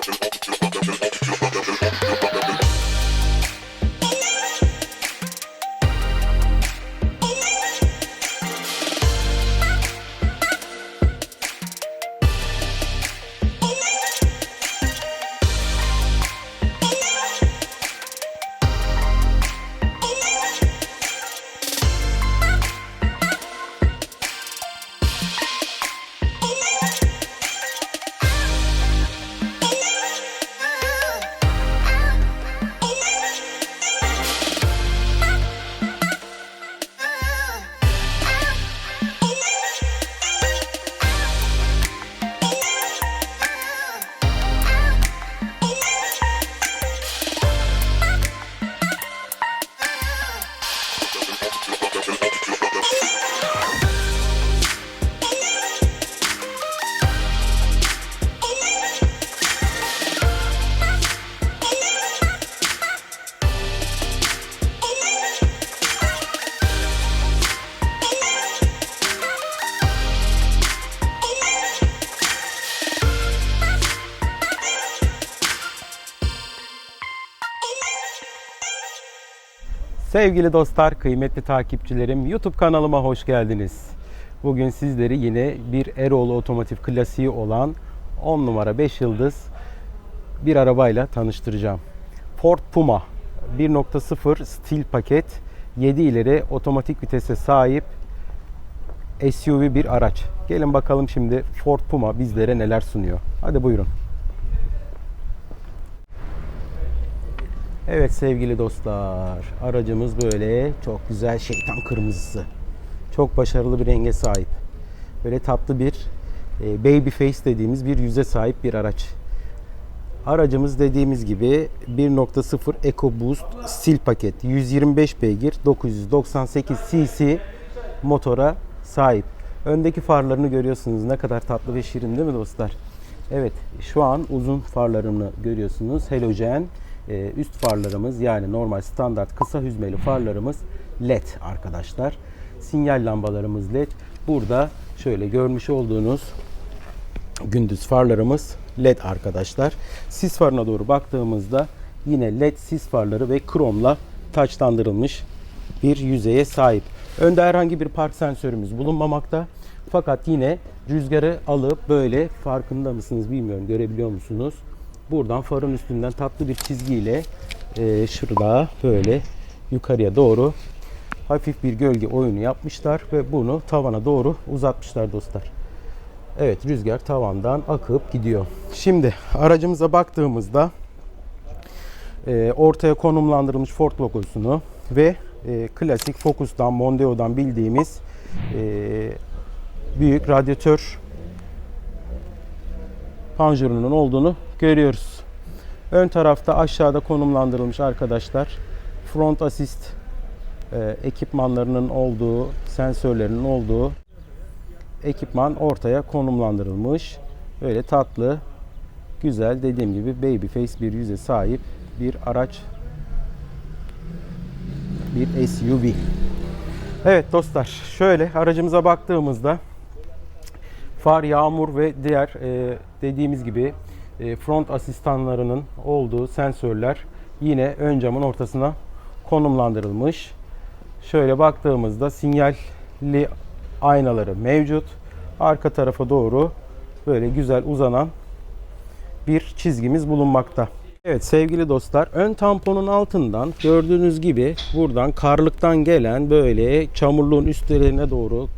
production, all the production. Sevgili dostlar, kıymetli takipçilerim, YouTube kanalıma hoş geldiniz. Bugün sizleri yine bir Eroğlu Otomotiv klasiği olan 10 numara 5 yıldız bir arabayla tanıştıracağım. Ford Puma 1.0 stil paket 7 ileri otomatik vitese sahip SUV bir araç. Gelin bakalım şimdi Ford Puma bizlere neler sunuyor. Hadi buyurun. Evet sevgili dostlar, aracımız böyle çok güzel şeytan kırmızısı. Çok başarılı bir renge sahip. Böyle tatlı bir e, baby face dediğimiz bir yüze sahip bir araç. Aracımız dediğimiz gibi 1.0 EcoBoost stil paket 125 beygir 998 cc motora sahip. Öndeki farlarını görüyorsunuz. Ne kadar tatlı ve şirin değil mi dostlar? Evet şu an uzun farlarını görüyorsunuz. Halojen Ee, üst farlarımız yani normal standart kısa hüzmeli farlarımız led arkadaşlar. Sinyal lambalarımız led. Burada şöyle görmüş olduğunuz gündüz farlarımız led arkadaşlar. Sis farına doğru baktığımızda yine led sis farları ve kromla taçlandırılmış bir yüzeye sahip. Önde herhangi bir park sensörümüz bulunmamakta. Fakat yine rüzgarı alıp böyle farkında mısınız bilmiyorum görebiliyor musunuz? Buradan farın üstünden tatlı bir çizgiyle e, şurada böyle yukarıya doğru hafif bir gölge oyunu yapmışlar ve bunu tavana doğru uzatmışlar dostlar. Evet rüzgar tavandan akıp gidiyor. Şimdi aracımıza baktığımızda e, ortaya konumlandırılmış Ford logosunu ve e, klasik Focus'tan, Mondeo'dan bildiğimiz e, büyük radyatör panjurunun olduğunu görüyoruz. Ön tarafta aşağıda konumlandırılmış arkadaşlar. Front assist e, ekipmanlarının olduğu, sensörlerinin olduğu ekipman ortaya konumlandırılmış. Böyle tatlı, güzel dediğim gibi baby face bir yüze sahip bir araç. Bir SUV. Evet dostlar şöyle aracımıza baktığımızda far, yağmur ve diğer e, dediğimiz gibi e, front asistanlarının olduğu sensörler yine ön camın ortasına konumlandırılmış. Şöyle baktığımızda sinyalli aynaları mevcut. Arka tarafa doğru böyle güzel uzanan bir çizgimiz bulunmakta. Evet sevgili dostlar ön tamponun altından gördüğünüz gibi buradan karlıktan gelen böyle çamurluğun üstlerine doğru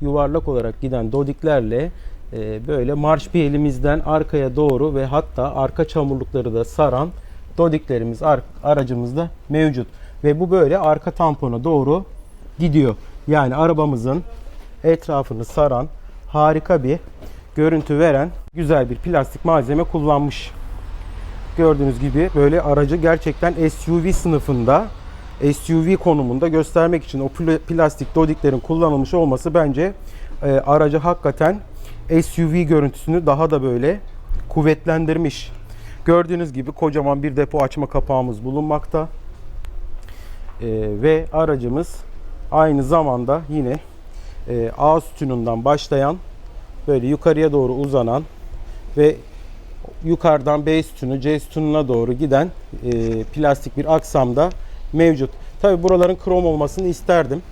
yuvarlak olarak giden dodiklerle e, böyle marş bir elimizden arkaya doğru ve hatta arka çamurlukları da saran dodiklerimiz ar- aracımızda mevcut. Ve bu böyle arka tampona doğru gidiyor. Yani arabamızın etrafını saran harika bir görüntü veren güzel bir plastik malzeme kullanmış. Gördüğünüz gibi böyle aracı gerçekten SUV sınıfında SUV konumunda göstermek için o pl- plastik dodiklerin kullanılmış olması bence e, aracı hakikaten SUV görüntüsünü daha da böyle kuvvetlendirmiş. Gördüğünüz gibi kocaman bir depo açma kapağımız bulunmakta. E, ve aracımız aynı zamanda yine e, ağız sütunundan başlayan böyle yukarıya doğru uzanan ve yukarıdan B sütunu C sütununa doğru giden e, plastik bir aksamda mevcut. Tabi buraların krom olmasını isterdim.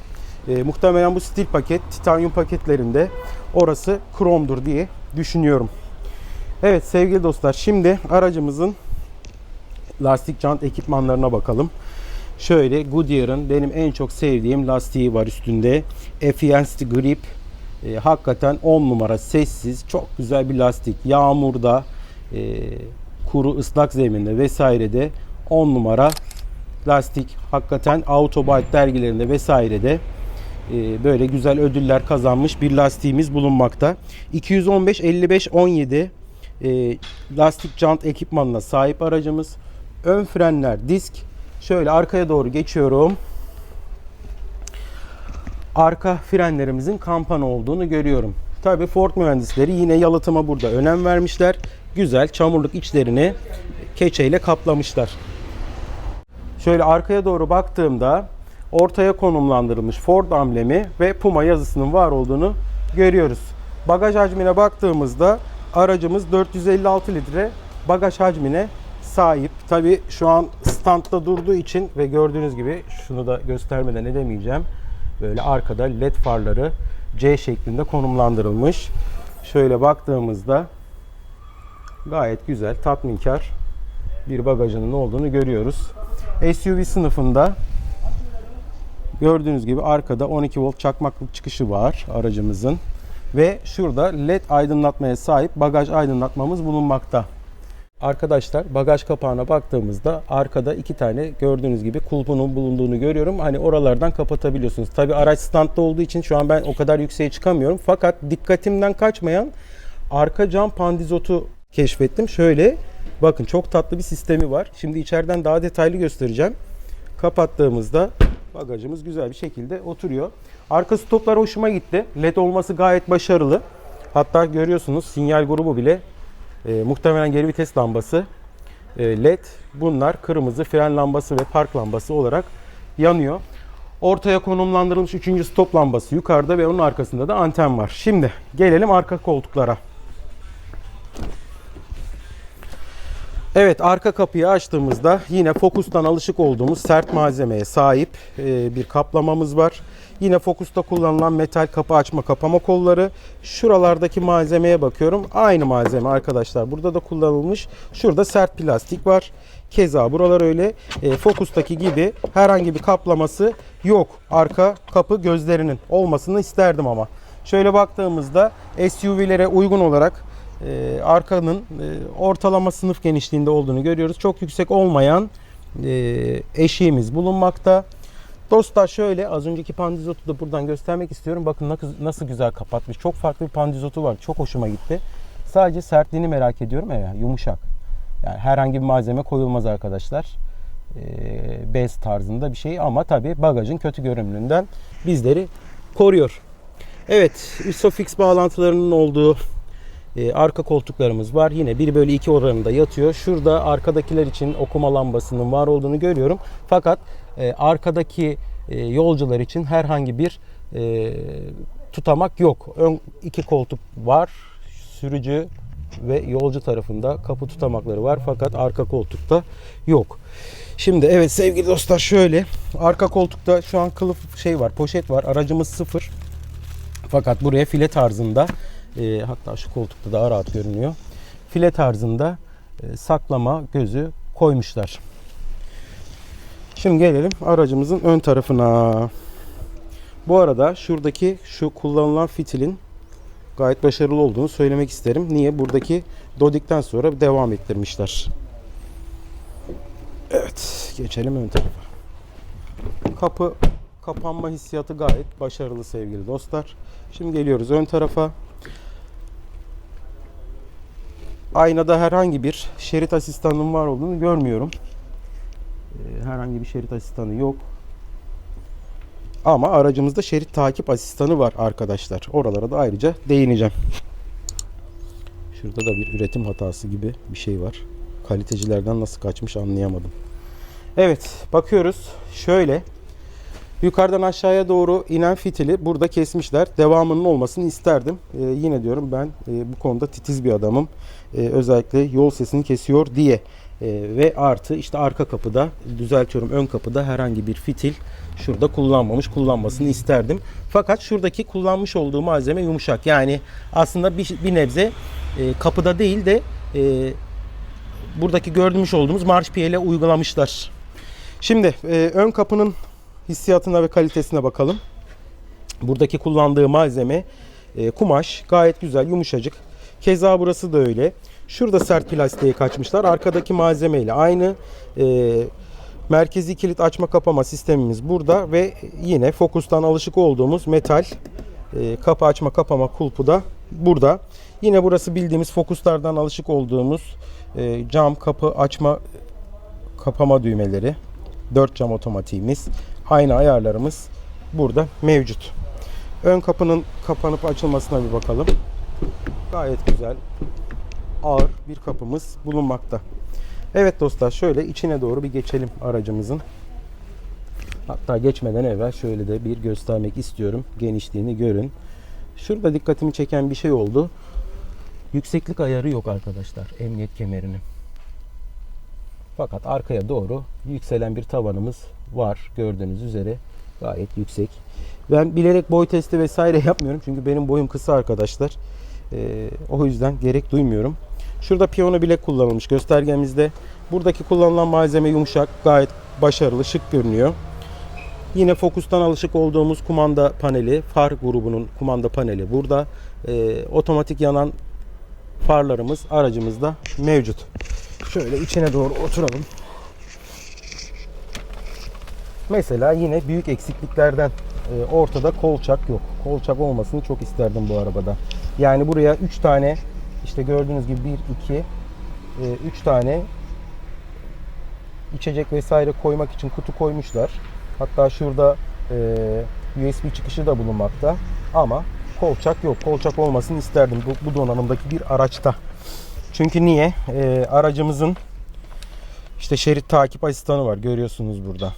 E, muhtemelen bu stil paket, titanyum paketlerinde orası kromdur diye düşünüyorum. Evet sevgili dostlar şimdi aracımızın lastik jant ekipmanlarına bakalım. Şöyle Goodyear'ın benim en çok sevdiğim lastiği var üstünde. Efficiency Grip. E, hakikaten 10 numara sessiz çok güzel bir lastik. Yağmurda, e, kuru ıslak zeminde vesairede 10 numara lastik. Hakikaten Autobike dergilerinde vesairede e, böyle güzel ödüller kazanmış bir lastiğimiz bulunmakta. 215 55 17 e, lastik jant ekipmanına sahip aracımız. Ön frenler disk. Şöyle arkaya doğru geçiyorum. Arka frenlerimizin kampan olduğunu görüyorum. Tabi Ford mühendisleri yine yalıtıma burada önem vermişler. Güzel çamurluk içlerini keçeyle kaplamışlar. Şöyle arkaya doğru baktığımda ortaya konumlandırılmış Ford amblemi ve Puma yazısının var olduğunu görüyoruz. Bagaj hacmine baktığımızda aracımız 456 litre bagaj hacmine sahip. Tabi şu an standta durduğu için ve gördüğünüz gibi şunu da göstermeden edemeyeceğim. Böyle arkada led farları C şeklinde konumlandırılmış. Şöyle baktığımızda gayet güzel, tatminkar bir bagajının olduğunu görüyoruz. SUV sınıfında gördüğünüz gibi arkada 12 volt çakmaklık çıkışı var aracımızın. Ve şurada led aydınlatmaya sahip bagaj aydınlatmamız bulunmakta. Arkadaşlar bagaj kapağına baktığımızda arkada iki tane gördüğünüz gibi kulpunun bulunduğunu görüyorum. Hani oralardan kapatabiliyorsunuz. Tabi araç standta olduğu için şu an ben o kadar yükseğe çıkamıyorum. Fakat dikkatimden kaçmayan arka cam pandizotu keşfettim. Şöyle bakın çok tatlı bir sistemi var. Şimdi içeriden daha detaylı göstereceğim. Kapattığımızda bagajımız güzel bir şekilde oturuyor. Arka stoplar hoşuma gitti. LED olması gayet başarılı. Hatta görüyorsunuz sinyal grubu bile e, muhtemelen geri vites lambası, e, led, bunlar kırmızı fren lambası ve park lambası olarak yanıyor. Ortaya konumlandırılmış 3. stop lambası yukarıda ve onun arkasında da anten var. Şimdi gelelim arka koltuklara. Evet arka kapıyı açtığımızda yine Focus'tan alışık olduğumuz sert malzemeye sahip e, bir kaplamamız var. Yine Focus'ta kullanılan metal kapı açma kapama kolları. Şuralardaki malzemeye bakıyorum. Aynı malzeme arkadaşlar. Burada da kullanılmış. Şurada sert plastik var. Keza buralar öyle. E, Focus'taki gibi herhangi bir kaplaması yok. Arka kapı gözlerinin olmasını isterdim ama. Şöyle baktığımızda SUV'lere uygun olarak e, arkanın e, ortalama sınıf genişliğinde olduğunu görüyoruz. Çok yüksek olmayan e, eşiğimiz bulunmakta. Dostlar şöyle az önceki pandizotu da buradan göstermek istiyorum. Bakın nasıl, güzel kapatmış. Çok farklı bir pandizotu var. Çok hoşuma gitti. Sadece sertliğini merak ediyorum. Evet yumuşak. Yani herhangi bir malzeme koyulmaz arkadaşlar. Ee, bez tarzında bir şey ama tabi bagajın kötü görünümünden bizleri koruyor. Evet Isofix bağlantılarının olduğu e, arka koltuklarımız var. Yine 1 bölü 2 oranında yatıyor. Şurada arkadakiler için okuma lambasının var olduğunu görüyorum. Fakat e, arkadaki e, yolcular için herhangi bir e, tutamak yok. Ön iki koltuk var. Sürücü ve yolcu tarafında kapı tutamakları var. Fakat arka koltukta yok. Şimdi evet sevgili dostlar şöyle. Arka koltukta şu an kılıf şey var, poşet var. Aracımız sıfır. Fakat buraya file tarzında e, hatta şu koltukta daha rahat görünüyor. File tarzında e, saklama gözü koymuşlar. Şimdi gelelim aracımızın ön tarafına. Bu arada şuradaki şu kullanılan fitilin gayet başarılı olduğunu söylemek isterim. Niye? Buradaki dodikten sonra devam ettirmişler. Evet, geçelim ön tarafa. Kapı kapanma hissiyatı gayet başarılı sevgili dostlar. Şimdi geliyoruz ön tarafa. Aynada herhangi bir şerit asistanının var olduğunu görmüyorum. Ee, Herhangi bir şerit asistanı yok. Ama aracımızda şerit takip asistanı var arkadaşlar. Oralara da ayrıca değineceğim. Şurada da bir üretim hatası gibi bir şey var. Kalitecilerden nasıl kaçmış anlayamadım. Evet bakıyoruz. Şöyle Yukarıdan aşağıya doğru inen fitili burada kesmişler. Devamının olmasını isterdim. Ee, yine diyorum ben e, bu konuda titiz bir adamım. Ee, özellikle yol sesini kesiyor diye. Ee, ve artı işte arka kapıda düzeltiyorum ön kapıda herhangi bir fitil şurada kullanmamış kullanmasını isterdim. Fakat şuradaki kullanmış olduğu malzeme yumuşak. Yani aslında bir, bir nebze e, kapıda değil de e, buradaki görmüş olduğumuz marşpiyele uygulamışlar. Şimdi e, ön kapının hissiyatına ve kalitesine bakalım. Buradaki kullandığı malzeme e, kumaş gayet güzel yumuşacık. Keza burası da öyle. Şurada sert plastiğe kaçmışlar. Arkadaki malzemeyle aynı. E, merkezi kilit açma kapama sistemimiz burada ve yine Focus'tan alışık olduğumuz metal e, kapı açma kapama kulpu da burada. Yine burası bildiğimiz Focus'lardan alışık olduğumuz e, cam kapı açma kapama düğmeleri. 4 cam otomatiğimiz. Aynı ayarlarımız burada mevcut. Ön kapının kapanıp açılmasına bir bakalım. Gayet güzel, ağır bir kapımız bulunmakta. Evet dostlar şöyle içine doğru bir geçelim aracımızın. Hatta geçmeden evvel şöyle de bir göstermek istiyorum. Genişliğini görün. Şurada dikkatimi çeken bir şey oldu. Yükseklik ayarı yok arkadaşlar emniyet kemerinin. Fakat arkaya doğru yükselen bir tavanımız var gördüğünüz üzere gayet yüksek. Ben bilerek boy testi vesaire yapmıyorum çünkü benim boyum kısa arkadaşlar. Ee, o yüzden gerek duymuyorum. Şurada piyano bilek kullanılmış göstergemizde. Buradaki kullanılan malzeme yumuşak, gayet başarılı, şık görünüyor. Yine Focus'tan alışık olduğumuz kumanda paneli, far grubunun kumanda paneli burada. Ee, otomatik yanan farlarımız aracımızda mevcut. Şöyle içine doğru oturalım. Mesela yine büyük eksikliklerden e, ortada kolçak yok. Kolçak olmasını çok isterdim bu arabada. Yani buraya 3 tane işte gördüğünüz gibi 1 2 3 tane içecek vesaire koymak için kutu koymuşlar. Hatta şurada e, USB çıkışı da bulunmakta. Ama kolçak yok. Kolçak olmasını isterdim bu, bu donanımdaki bir araçta. Çünkü niye? E, aracımızın işte şerit takip asistanı var. Görüyorsunuz burada.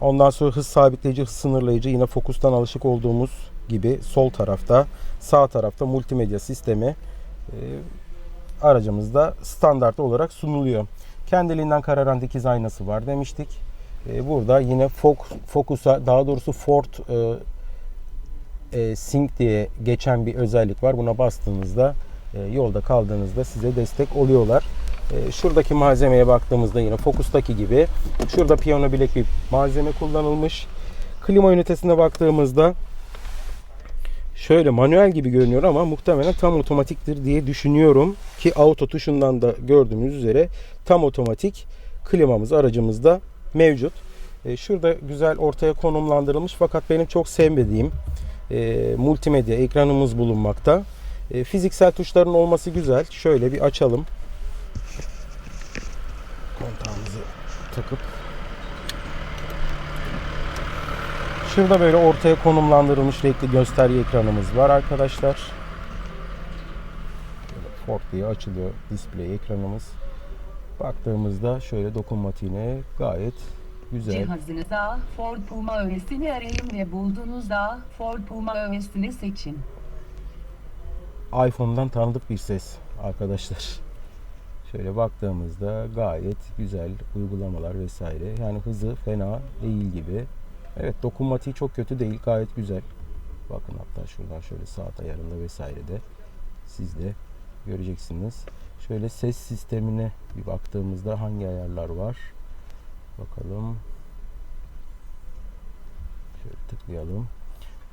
Ondan sonra hız sabitleyici, hız sınırlayıcı yine Focus'tan alışık olduğumuz gibi sol tarafta, sağ tarafta multimedya sistemi e, aracımızda standart olarak sunuluyor. Kendiliğinden kararan dikiz aynası var demiştik. E, burada yine Focus'a daha doğrusu Ford e, Sync diye geçen bir özellik var. Buna bastığınızda yolda kaldığınızda size destek oluyorlar. E, şuradaki malzemeye baktığımızda yine Focus'taki gibi şurada piyano bilek bir malzeme kullanılmış. Klima ünitesine baktığımızda şöyle manuel gibi görünüyor ama muhtemelen tam otomatiktir diye düşünüyorum ki auto tuşundan da gördüğünüz üzere tam otomatik klimamız aracımızda mevcut. E, şurada güzel ortaya konumlandırılmış fakat benim çok sevmediğim e, multimedya ekranımız bulunmakta. E, fiziksel tuşların olması güzel. Şöyle bir açalım. Takıp Şurada böyle ortaya konumlandırılmış renkli gösterge ekranımız var arkadaşlar. Ford diye açılıyor display ekranımız. Baktığımızda şöyle dokunmatiğine gayet güzel. Cihazınıza Ford Puma öğesini arayın ve bulduğunuzda Ford Puma öğesini seçin. iPhone'dan tanıdık bir ses arkadaşlar. Şöyle baktığımızda gayet güzel uygulamalar vesaire. Yani hızı fena değil gibi. Evet dokunmatiği çok kötü değil. Gayet güzel. Bakın hatta şuradan şöyle saat ayarında vesaire de siz de göreceksiniz. Şöyle ses sistemine bir baktığımızda hangi ayarlar var? Bakalım. Şöyle tıklayalım.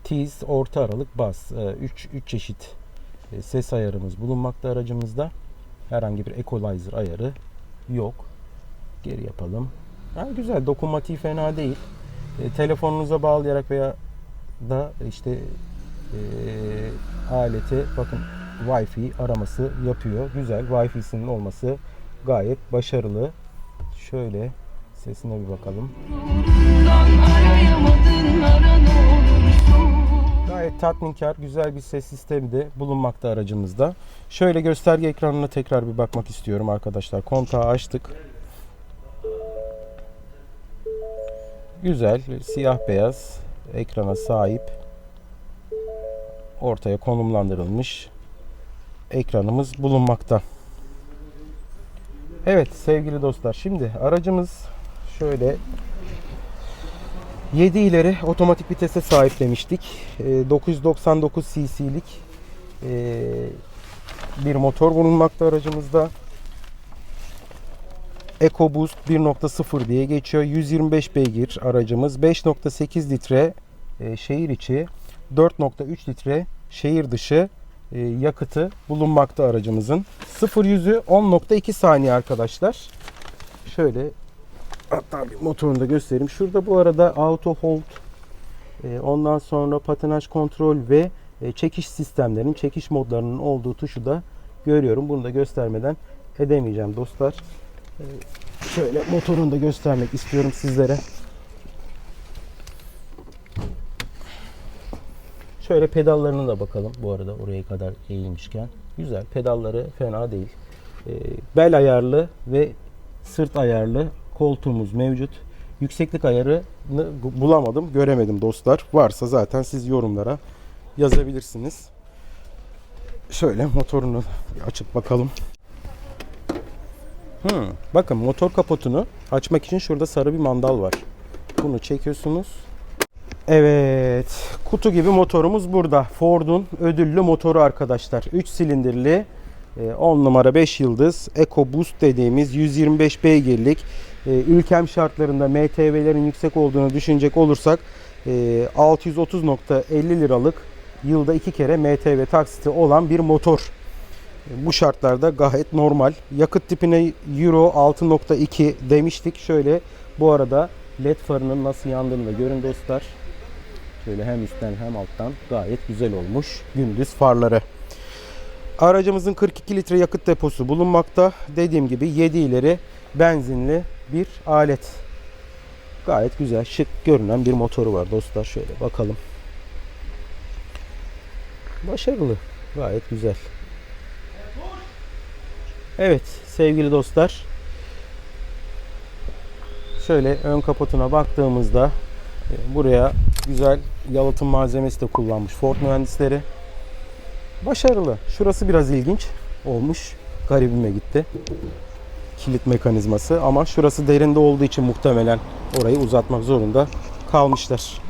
Tiz, orta aralık, bas. 3 3 çeşit e, ses ayarımız bulunmakta aracımızda. Herhangi bir equalizer ayarı yok. Geri yapalım. Ha, güzel. Dokunmatiği fena değil. E, telefonunuza bağlayarak veya da işte e, aleti bakın Wi-Fi araması yapıyor. Güzel. Wi-Fi'sinin olması gayet başarılı. Şöyle sesine bir bakalım. Gayet tatminkar, güzel bir ses sistemi de bulunmakta aracımızda. Şöyle gösterge ekranına tekrar bir bakmak istiyorum arkadaşlar. Kontağı açtık. Güzel, siyah beyaz ekrana sahip. Ortaya konumlandırılmış ekranımız bulunmakta. Evet sevgili dostlar şimdi aracımız şöyle 7 ileri otomatik vitese sahip demiştik. Ee, 999 cc'lik ee, bir motor bulunmakta aracımızda. EcoBoost 1.0 diye geçiyor. 125 beygir aracımız. 5.8 litre e, şehir içi, 4.3 litre şehir dışı e, yakıtı bulunmakta aracımızın. 0 yüzü 10.2 saniye arkadaşlar. Şöyle hatta bir motorunu da göstereyim. Şurada bu arada auto hold e, ondan sonra patinaj kontrol ve e, çekiş sistemlerinin, çekiş modlarının olduğu tuşu da görüyorum. Bunu da göstermeden edemeyeceğim dostlar. E, Şöyle motorunu da göstermek istiyorum sizlere. Şöyle pedallarına da bakalım bu arada oraya kadar eğilmişken. Güzel. Pedalları fena değil. Bel ayarlı ve sırt ayarlı koltuğumuz mevcut. Yükseklik ayarını bulamadım, göremedim dostlar. Varsa zaten siz yorumlara yazabilirsiniz. Şöyle motorunu açıp bakalım. Hmm, bakın motor kaputunu açmak için şurada sarı bir mandal var. Bunu çekiyorsunuz. Evet, kutu gibi motorumuz burada. Ford'un ödüllü motoru arkadaşlar. 3 silindirli e, 10 numara 5 yıldız EcoBoost dediğimiz 125 beygirlik e, ülkem şartlarında MTV'lerin yüksek olduğunu düşünecek olursak e, 630.50 liralık yılda iki kere MTV taksiti olan bir motor. Bu şartlarda gayet normal. Yakıt tipine Euro 6.2 demiştik. Şöyle bu arada led farının nasıl yandığını da görün dostlar. Şöyle hem üstten hem alttan gayet güzel olmuş gündüz farları. Aracımızın 42 litre yakıt deposu bulunmakta. Dediğim gibi 7 ileri benzinli bir alet. Gayet güzel, şık görünen bir motoru var dostlar. Şöyle bakalım. Başarılı. Gayet güzel. Evet sevgili dostlar. Şöyle ön kaputuna baktığımızda e, buraya güzel yalıtım malzemesi de kullanmış Ford mühendisleri. Başarılı. Şurası biraz ilginç olmuş. Garibime gitti. Kilit mekanizması ama şurası derinde olduğu için muhtemelen orayı uzatmak zorunda kalmışlar.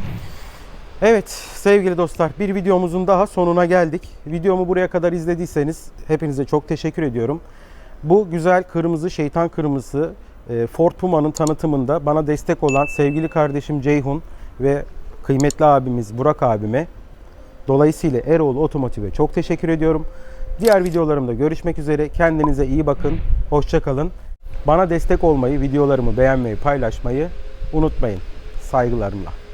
Evet sevgili dostlar bir videomuzun daha sonuna geldik. Videomu buraya kadar izlediyseniz hepinize çok teşekkür ediyorum. Bu güzel kırmızı şeytan kırmızısı e, Ford Puma'nın tanıtımında bana destek olan sevgili kardeşim Ceyhun ve kıymetli abimiz Burak abime dolayısıyla Eroğlu Otomotiv'e çok teşekkür ediyorum. Diğer videolarımda görüşmek üzere. Kendinize iyi bakın. Hoşçakalın. Bana destek olmayı, videolarımı beğenmeyi, paylaşmayı unutmayın. Saygılarımla.